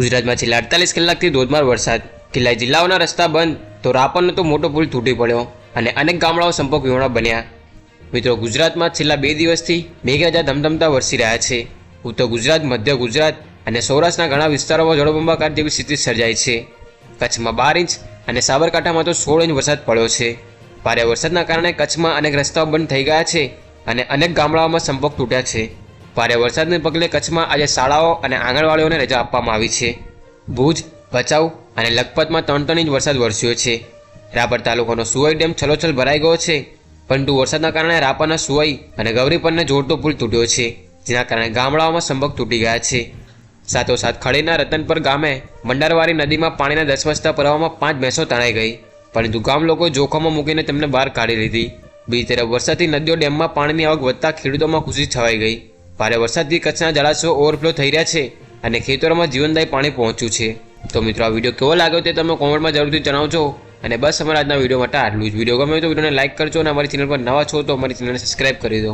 ગુજરાતમાં છેલ્લા અડતાલીસ કલાકથી ધોધમાર વરસાદ. કેટલાય જિલ્લાઓના રસ્તા બંધ, તો રાપરનો તો મોટો પુલ તૂટી પડ્યો અને અનેક ગામડાઓ સંપર્ક વિહોણા બન્યા. મિત્રો, ગુજરાતમાં છેલ્લા બે દિવસથી મેઘાજા ધમધમતા વરસી રહ્યા છે. ઉત્તર ગુજરાત, મધ્ય ગુજરાત અને સૌરાષ્ટ્રના ઘણા વિસ્તારોમાં જળબંબાકાર જેવી સ્થિતિ સર્જાઈ છે. કચ્છમાં બાર ઇંચ અને સાબરકાંઠામાં તો સોળ ઇંચ વરસાદ પડ્યો છે. ભારે વરસાદના કારણે કચ્છમાં અનેક રસ્તાઓ બંધ થઈ ગયા છે અને અનેક ગામડાઓમાં સંપર્ક તૂટ્યા છે. ભારે વરસાદને પગલે કચ્છમાં આજે શાળાઓ અને આંગણવાડીઓને રજા આપવામાં આવી છે. ભુજ, ભચાઉ અને લખપતમાં ત્રણ ત્રણ ઇંચ વરસાદ વરસ્યો છે. રાપર તાલુકાનો સુવાઈ ડેમ છલોછલ ભરાઈ ગયો છે. પરંતુ વરસાદના કારણે રાપરના સુવાઈ અને ગૌરીપરને જોડતો પુલ તૂટ્યો છે, જેના કારણે ગામડાઓમાં સંભક તૂટી ગયા છે. સાથોસાથ ખડીના રતનપર ગામે મંડારવારી નદીમાં પાણીના દસવસતા પ્રવાહમાં પાંચ ભેંસો તણાઈ ગઈ, પરંતુ ગામ લોકો જોખમમાં મૂકીને તેમને બહાર કાઢી લીધી. બીજી તરફ વરસાદથી નદીઓ ડેમમાં પાણીની આવક વધતા ખેડૂતોમાં ખુશી છવાઈ ગઈ. ભારે વરસાદથી કચ્છના જળાશયો ઓવરફ્લો થઈ રહ્યા છે અને ખેતરોમાં જીવનદાયી પાણી પહોંચ્યું છે. તો મિત્રો, આ વીડિયો કેવો લાગ્યો તે તમે કોમેન્ટમાં જરૂરથી જણાવજો. અને બસ અમારા આજના વીડિયો માટે આટલું જ. વીડિયો ગમે તો વિડીયોને લાઇક કરજો અને અમારી ચેનલ પર નવા છો તો અમારી ચેનલને સબસ્ક્રાઇબ કરી દો.